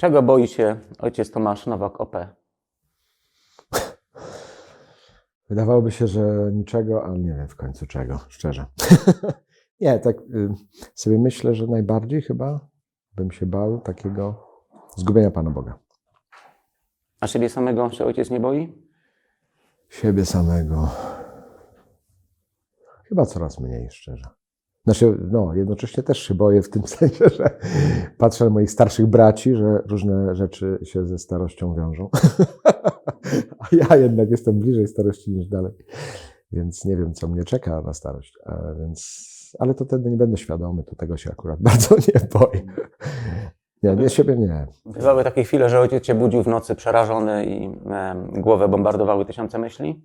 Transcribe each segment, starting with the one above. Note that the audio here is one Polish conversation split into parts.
Czego boi się ojciec Tomasz Nowak OP? Wydawałoby się, że niczego, ale nie wiem w końcu czego, szczerze. nie, tak sobie myślę, że najbardziej chyba bym się bał takiego zgubienia Pana Boga. A siebie samego się ojciec nie boi? Siebie samego. Chyba coraz mniej, szczerze. Znaczy, no, jednocześnie też się boję w tym sensie, że patrzę na moich starszych braci, że różne rzeczy się ze starością wiążą. A ja jednak jestem bliżej starości niż dalej. Więc nie wiem, co mnie czeka na starość. A więc, ale to wtedy nie będę świadomy, to tego się akurat bardzo nie boję. Nie, nie siebie nie. Bywały takie chwile, że ojciec się budził w nocy przerażony i e, głowę bombardowały tysiące myśli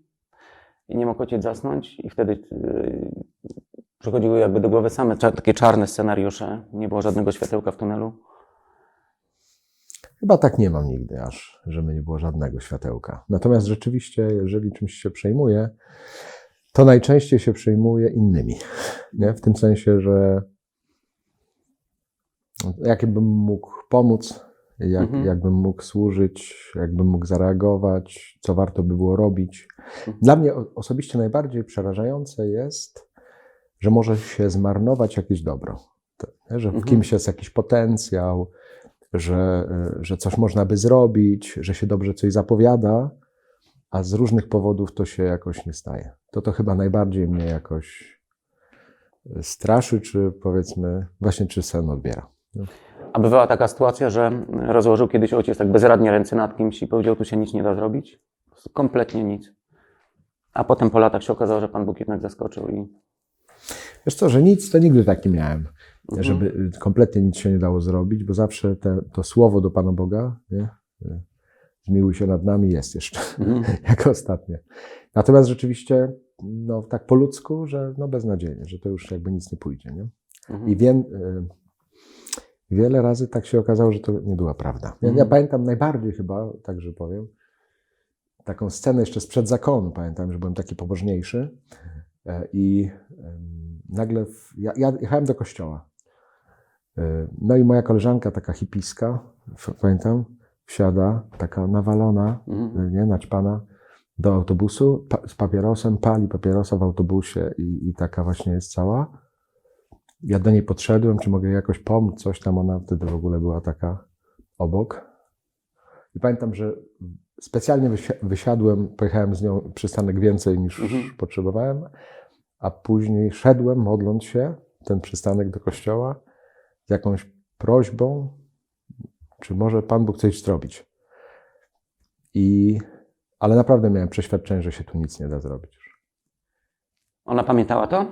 i nie mógł ojciec zasnąć i wtedy e, przychodziły jakby do głowy same takie czarne scenariusze, nie było żadnego światełka w tunelu. Chyba tak nie mam nigdy, aż żeby nie było żadnego światełka. Natomiast rzeczywiście, jeżeli czymś się przejmuję, to najczęściej się przejmuję innymi. Nie? W tym sensie, że jakbym mógł pomóc, jak, Mhm. jakbym mógł służyć, jakbym mógł zareagować, co warto by było robić. Dla mnie osobiście najbardziej przerażające jest, że może się zmarnować jakieś dobro. Że w Mhm. kimś jest jakiś potencjał, że, y, że coś można by zrobić, że się dobrze coś zapowiada, a z różnych powodów to się jakoś nie staje. To to chyba najbardziej mnie jakoś y, straszy, czy powiedzmy, właśnie czy sen odbiera. A bywała taka sytuacja, że rozłożył kiedyś ojciec tak bezradnie ręce nad kimś i powiedział, tu się nic nie da zrobić? Kompletnie nic. A potem po latach się okazało, że Pan Bóg jednak zaskoczył i Wiesz co, że nic, to nigdy tak nie miałem, Mhm. żeby kompletnie nic się nie dało zrobić, bo zawsze te, to słowo do Pana Boga, nie? Zmiłuj się nad nami, jest jeszcze, Mhm. jako ostatnie. Natomiast rzeczywiście, no tak po ludzku, że no beznadziejnie, że to już jakby nic nie pójdzie, nie? Mhm. I wie, y, wiele razy tak się okazało, że to nie była prawda. Ja, ja Mhm. pamiętam najbardziej chyba, także powiem, taką scenę jeszcze sprzed zakonu. Pamiętam, że byłem taki pobożniejszy e, i nagle w, ja, ja jechałem do kościoła. E, No i moja koleżanka, taka hipiska, pamiętam, wsiada, taka nawalona, e, nie, naćpana, do autobusu pa, z papierosem, pali papierosa w autobusie i, i taka właśnie jest cała. Ja do niej podszedłem, czy mogę jakoś pomóc, coś tam, ona wtedy w ogóle była taka obok. I pamiętam, że specjalnie wysi- wysiadłem, pojechałem z nią przystanek więcej niż Mhm. potrzebowałem, a później szedłem, modląc się, ten przystanek do kościoła, z jakąś prośbą, czy może Pan Bóg coś zrobić. I, ale naprawdę miałem przeświadczenie, że się tu nic nie da zrobić. Ona pamiętała to?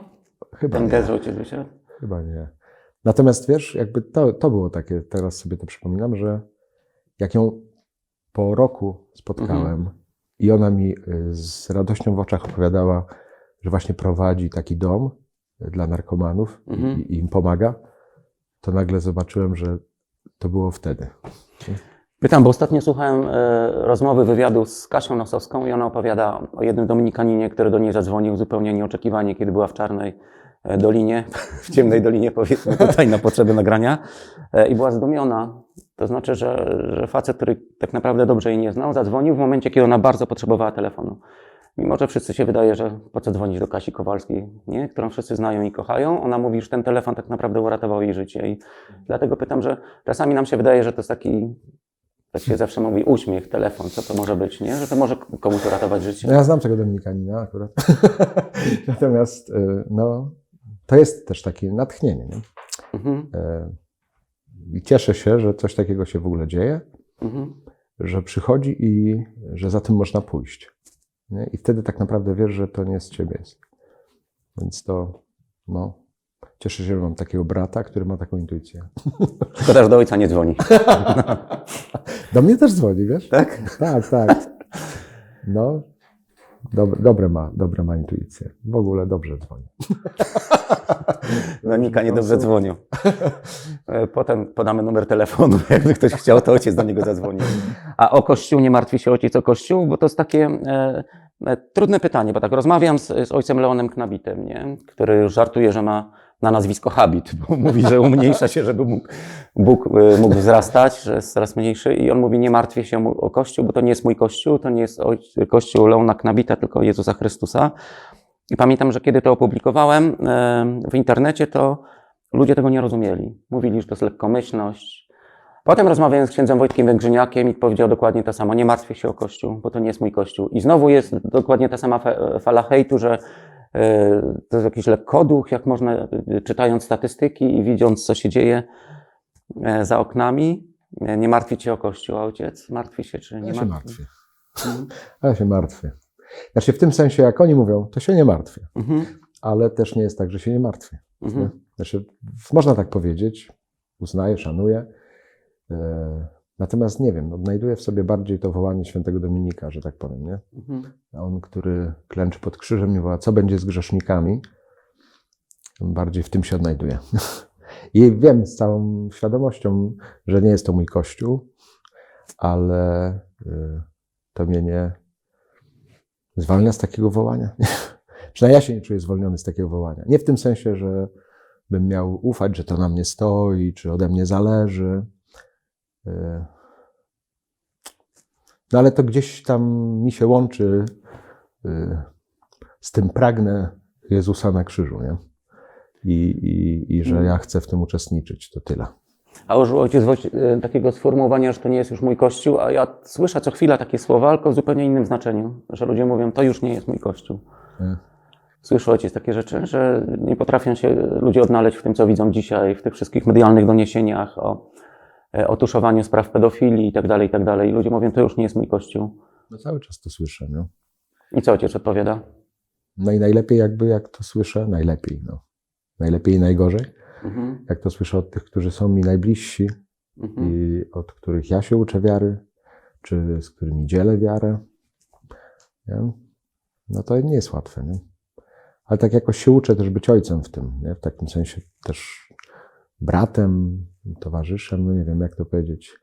Chyba Ten gest, wysiadł? Chyba nie. Natomiast wiesz, jakby to, to było takie, teraz sobie to przypominam, że jak ją po roku spotkałem Mhm. i ona mi y, z radością w oczach opowiadała, że właśnie prowadzi taki dom y, dla narkomanów i- Mhm. i, i im pomaga, to nagle zobaczyłem, że to było wtedy. Pytam, bo ostatnio słuchałem e, rozmowy, wywiadu z Kasią Nosowską i ona opowiada o jednym Dominikaninie, który do niej zadzwonił zupełnie nieoczekiwanie, kiedy była w czarnej dolinie, w ciemnej dolinie powiedzmy tutaj na potrzeby nagrania e, i była zdumiona. To znaczy, że, że facet, który tak naprawdę dobrze jej nie znał, zadzwonił w momencie, kiedy ona bardzo potrzebowała telefonu. Mimo, że wszyscy się wydaje, że po co dzwonić do Kasi Kowalskiej, nie? którą wszyscy znają i kochają, ona mówi, że ten telefon tak naprawdę uratował jej życie. I dlatego pytam, że czasami nam się wydaje, że to jest taki tak się zawsze mówi uśmiech, telefon, co to może być, nie? Że to może komuś uratować życie. No ja znam tego Dominikanina akurat. Natomiast y, no, to jest też takie natchnienie. Nie? Mhm, E, I cieszę się, że coś takiego się w ogóle dzieje. mhm. że przychodzi i że za tym można pójść. Nie? I wtedy tak naprawdę wiesz, że to nie z ciebie jest. Więc to, no, cieszę się, że mam takiego brata, który ma taką intuicję. Szkoda, że do ojca nie dzwoni. Do mnie też dzwoni, wiesz? Tak? Tak, tak. No, dobre, dobre, ma, dobre ma intuicję. W ogóle dobrze dzwoni. Dominika nie dobrze dzwonił. E, Potem podamy numer telefonu, jakby ktoś chciał, to ojciec do niego zadzwoni. A o Kościół nie martwi się ojciec o Kościół? Bo to jest takie e, e, trudne pytanie, bo tak rozmawiam z, z ojcem Leonem Knabitem, nie? który żartuje, że ma na nazwisko Habit, bo mówi, że umniejsza się, żeby mógł, Bóg y, mógł wzrastać, że jest coraz mniejszy i on mówi, nie martwię się o Kościół, bo to nie jest mój Kościół, to nie jest Kościół Leona Knabita, tylko Jezusa Chrystusa. I pamiętam, że kiedy to opublikowałem e, w internecie, to ludzie tego nie rozumieli. Mówili, że to jest lekkomyślność. Potem rozmawiałem z księdzem Wojtkiem Węgrzyniakiem i powiedział dokładnie to samo. Nie martwię się o Kościół, bo to nie jest mój Kościół. I znowu jest dokładnie ta sama fa- fala hejtu, że e, to jest jakiś lekkoduch, jak można, e, czytając statystyki i widząc, co się dzieje za oknami, nie martwić się o Kościół. A ojciec martwi się, czy nie Ja się martwi? martwię. Mhm. Ja się martwię. Znaczy w tym sensie, jak oni mówią, to się nie martwię. Mhm. Ale też nie jest tak, że się nie martwię. Mhm. Znaczy, można tak powiedzieć, uznaję, szanuję. E, Natomiast nie wiem, odnajduję w sobie bardziej to wołanie świętego Dominika, że tak powiem, nie? Mhm. On, który klęczy pod krzyżem i woła, co będzie z grzesznikami, bardziej w tym się odnajduję. I wiem z całą świadomością, że nie jest to mój kościół, ale y, to mnie nie zwalnia z takiego wołania. Przynajmniej ja się nie czuję zwolniony z takiego wołania. Nie w tym sensie, że bym miał ufać, że to na mnie stoi, czy ode mnie zależy. Y, No ale to gdzieś tam mi się łączy y, z tym pragnę Jezusa na krzyżu, nie? I, i, i że Mm. ja chcę w tym uczestniczyć, to tyle. A użył ojciec Wojciech takiego sformułowania, że to nie jest już mój kościół, a ja słyszę co chwila takie słowa, tylko w zupełnie innym znaczeniu, że ludzie mówią, to już nie jest mój kościół. Nie? Słyszy ojciec takie rzeczy, że nie potrafią się ludzie odnaleźć w tym, co widzą dzisiaj, w tych wszystkich medialnych doniesieniach o, e, o tuszowaniu spraw pedofilii i tak dalej, i tak dalej. Ludzie mówią, to już nie jest mój kościół. No cały czas to słyszę, no. I co ojciec odpowiada? No i najlepiej jakby jak to słyszę, najlepiej, no. Najlepiej i najgorzej, Mhm, jak to słyszę od tych, którzy są mi najbliżsi mhm, i od których ja się uczę wiary, czy z którymi dzielę wiarę, nie? no to nie jest łatwe, nie? Ale tak jakoś się uczę też być ojcem w tym, nie? w takim sensie też bratem, towarzyszem, no nie wiem jak to powiedzieć.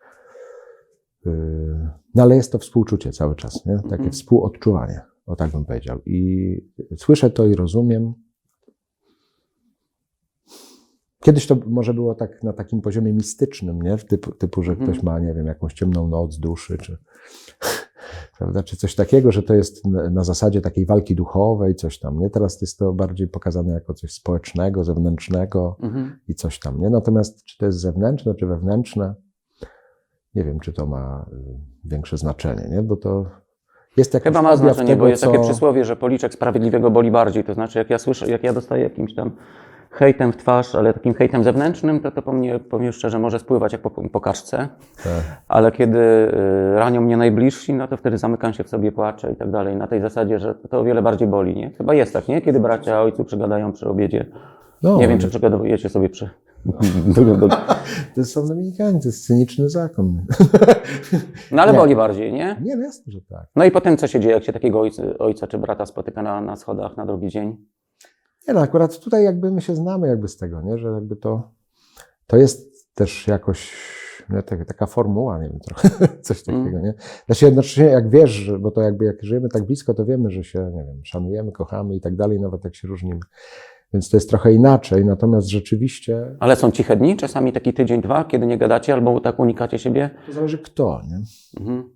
Yy, No ale jest to współczucie cały czas, nie? takie Mhm. współodczuwanie, o tak bym powiedział. I słyszę to i rozumiem. Kiedyś to może było tak na takim poziomie mistycznym, nie? Typu, typu że Mhm. ktoś ma, nie wiem, jakąś ciemną noc duszy, czy, prawda, czy coś takiego, że to jest na, zasadzie takiej walki duchowej, coś tam, nie? Teraz jest to bardziej pokazane jako coś społecznego, zewnętrznego mhm. i coś tam, nie? Natomiast czy to jest zewnętrzne, czy wewnętrzne, nie wiem, czy to ma y, większe znaczenie, nie? Bo to jest jakaś Chyba ma znaczenie, tego, bo jest takie co- przysłowie, że policzek sprawiedliwego boli bardziej. To znaczy, jak ja słyszę, jak ja dostaję jakimś tam hejtem w twarz, ale takim hejtem zewnętrznym, to to po mnie, powiem szczerze, może spływać jak po, po kaszce. Tak. Ale kiedy y, ranią mnie najbliżsi, no to wtedy zamykam się w sobie, płaczę i tak dalej. Na tej zasadzie, że to o wiele bardziej boli, nie? Chyba jest tak, nie? Kiedy bracia ojcu przygadają przy obiedzie. No, Nie wiem, czy przygadujecie sobie przy... do... To są Dominikanie, to jest cyniczny zakon. No ale Nie. boli bardziej, nie? Nie, no jasne, że tak. No i potem co się dzieje, jak się takiego ojca, ojca czy brata spotyka na, na schodach na drugi dzień? Nie no, akurat tutaj jakby my się znamy jakby z tego, nie? że jakby to, to jest też jakoś nie, taka, taka formuła, nie wiem, trochę coś Mm. takiego, nie? Znaczy jednocześnie jak wiesz, bo to jakby jak żyjemy tak blisko, to wiemy, że się, nie wiem, szanujemy, kochamy i tak dalej, nawet jak się różnimy. Więc to jest trochę inaczej, natomiast rzeczywiście Ale są ciche dni, czasami taki tydzień, dwa, kiedy nie gadacie albo tak unikacie siebie? to zależy kto, nie? Mhm,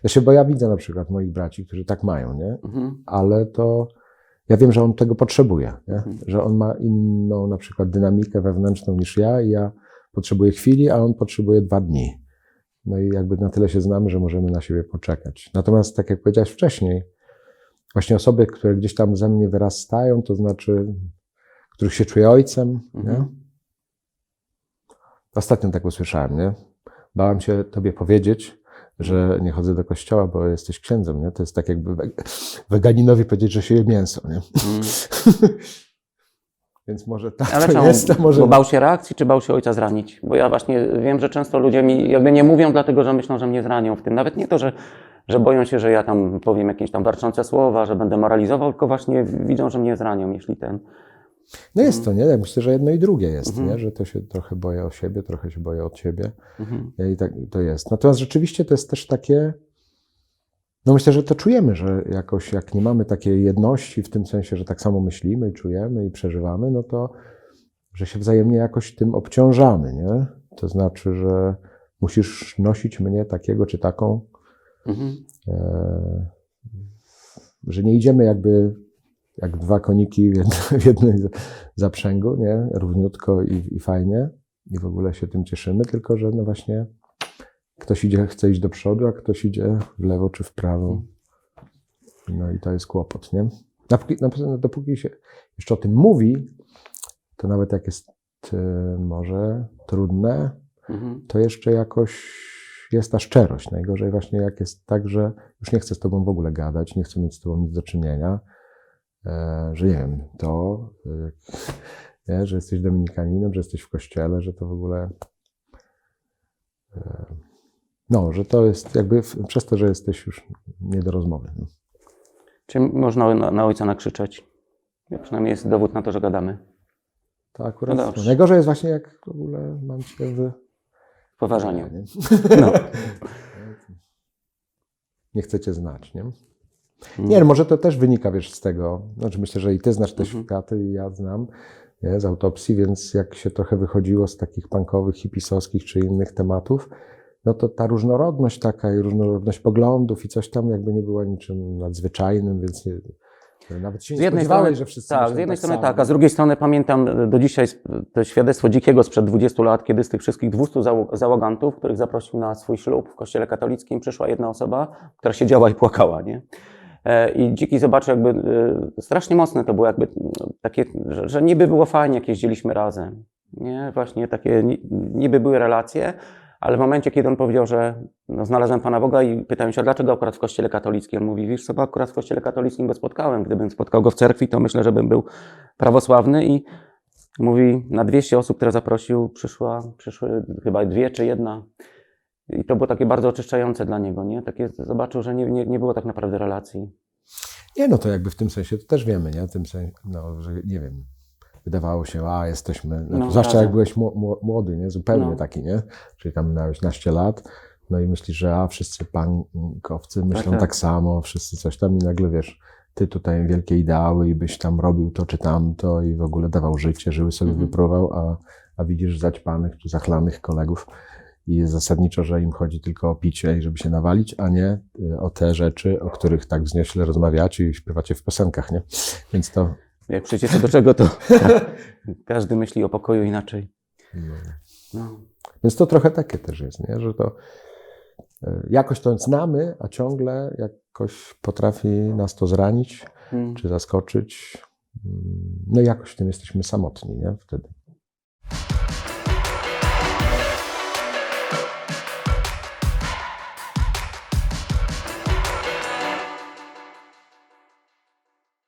Znaczy, bo ja widzę na przykład moich braci, którzy tak mają, nie? mhm, ale to ja wiem, że on tego potrzebuje, nie? Mhm. że on ma inną na przykład dynamikę wewnętrzną niż ja i ja potrzebuję chwili, a on potrzebuje dwa dni. No i jakby na tyle się znamy, że możemy na siebie poczekać. Natomiast tak jak powiedziałeś wcześniej, właśnie osoby, które gdzieś tam ze mnie wyrastają, to znaczy, których się czuję ojcem, nie? mhm. Ostatnio tak usłyszałem, nie? Bałem się tobie powiedzieć, że nie chodzę do kościoła, bo jesteś księdzem, nie? To jest tak jakby we- weganinowi powiedzieć, że się je mięso, nie? mhm. Więc może tak Ale to czemu? jest, może... Bo bał się reakcji, czy bał się ojca zranić? Bo ja właśnie wiem, że często ludzie mi jakby nie mówią, dlatego że myślą, że mnie zranią w tym. Nawet nie to, że, że boją się, że ja tam powiem jakieś tam warczące słowa, że będę moralizował, tylko właśnie widzą, że mnie zranią, jeśli ten. No jest to, nie? Ja myślę, że jedno i drugie jest, Mhm. nie? Że to się trochę boję o siebie, trochę się boję od siebie. Mhm. I tak to jest. Natomiast rzeczywiście to jest też takie... No myślę, że to czujemy, że jakoś jak nie mamy takiej jedności w tym sensie, że tak samo myślimy czujemy i przeżywamy, no to że się wzajemnie jakoś tym obciążamy, nie? To znaczy, że musisz nosić mnie takiego czy taką, Mhm. e, że nie idziemy jakby jak dwa koniki w jednej, zaprzęgu, nie? Równiutko i, i fajnie i w ogóle się tym cieszymy, tylko że no właśnie ktoś idzie, chce iść do przodu, a ktoś idzie w lewo czy w prawo. No i to jest kłopot, nie? Dopóki, dopóki się jeszcze o tym mówi, to nawet jak jest e, może trudne, Mhm. to jeszcze jakoś jest ta szczerość. Najgorzej właśnie jak jest tak, że już nie chcę z tobą w ogóle gadać, nie chcę mieć z tobą nic do czynienia, że nie wiem, to, e, nie, że jesteś dominikaninem, że jesteś w kościele, że to w ogóle e, no, że to jest jakby przez to, że jesteś już nie do rozmowy. No. Czy można na, na ojca nakrzyczeć? Ja przynajmniej jest dowód na to, że gadamy. To akurat No najgorzej jest właśnie jak w ogóle mam cię w Poważanie. nie? No. nie chcecie znać, nie? Mhm. Nie, no może to też wynika, wiesz, z tego, znaczy myślę, że i ty znasz te Mhm. światy i ja znam, nie, z autopsji, więc jak się trochę wychodziło z takich punkowych, hipisowskich czy innych tematów, no to ta różnorodność taka i różnorodność poglądów i coś tam jakby nie była niczym nadzwyczajnym, więc nie, nawet się nie Z jednej strony, że wszyscy tak, z jednej tak strony tak, a z drugiej strony pamiętam e, do dzisiaj to świadectwo Dzikiego sprzed 20 lat, kiedy z tych wszystkich 200 załog- załogantów, których zaprosił na swój ślub w kościele katolickim, przyszła jedna osoba, która siedziała i płakała, nie? E, I Dziki zobaczył jakby, e, strasznie mocne to było jakby takie, że, że niby było fajnie, jak jeździliśmy razem, nie? Właśnie takie ni- niby były relacje, ale w momencie, kiedy on powiedział, że no, znalazłem Pana Boga i pytałem się, dlaczego akurat w kościele katolickim? On mówi, wiesz co, akurat w kościele katolickim go spotkałem. Gdybym spotkał go w cerkwi, to myślę, że bym był prawosławny i mówi, na 200 osób, które zaprosił, przyszła, przyszły chyba dwie czy jedna. I to było takie bardzo oczyszczające dla niego, nie? Takie zobaczył, że nie, nie, nie było tak naprawdę relacji. Nie, no to jakby w tym sensie to też wiemy, nie? W tym sensie, no, że nie wiem, wydawało się, a jesteśmy, no, No, zwłaszcza jak byłeś mło- mło- młody, nie? Zupełnie No. taki, nie? Czyli tam miałeś naście lat, no i myślisz, że a wszyscy pankowcy myślą tak. tak samo, wszyscy coś tam i nagle wiesz, ty tutaj wielkie ideały i byś tam robił to czy tamto i w ogóle dawał życie, żyły sobie Mhm. wypróbował, a, a widzisz zaćpanych czy zachlanych kolegów i zasadniczo, że im chodzi tylko o picie i żeby się nawalić, a nie y, o te rzeczy, o których tak wzniośle rozmawiacie i śpiewacie w piosenkach, nie? Więc to... Jak co do czego, to każdy myśli o pokoju inaczej. No. Więc to trochę takie też jest, nie? że to e, jakoś to znamy, a ciągle jakoś potrafi nas to zranić Mm. czy zaskoczyć. Mm, No i jakoś w tym jesteśmy samotni, nie? Wtedy.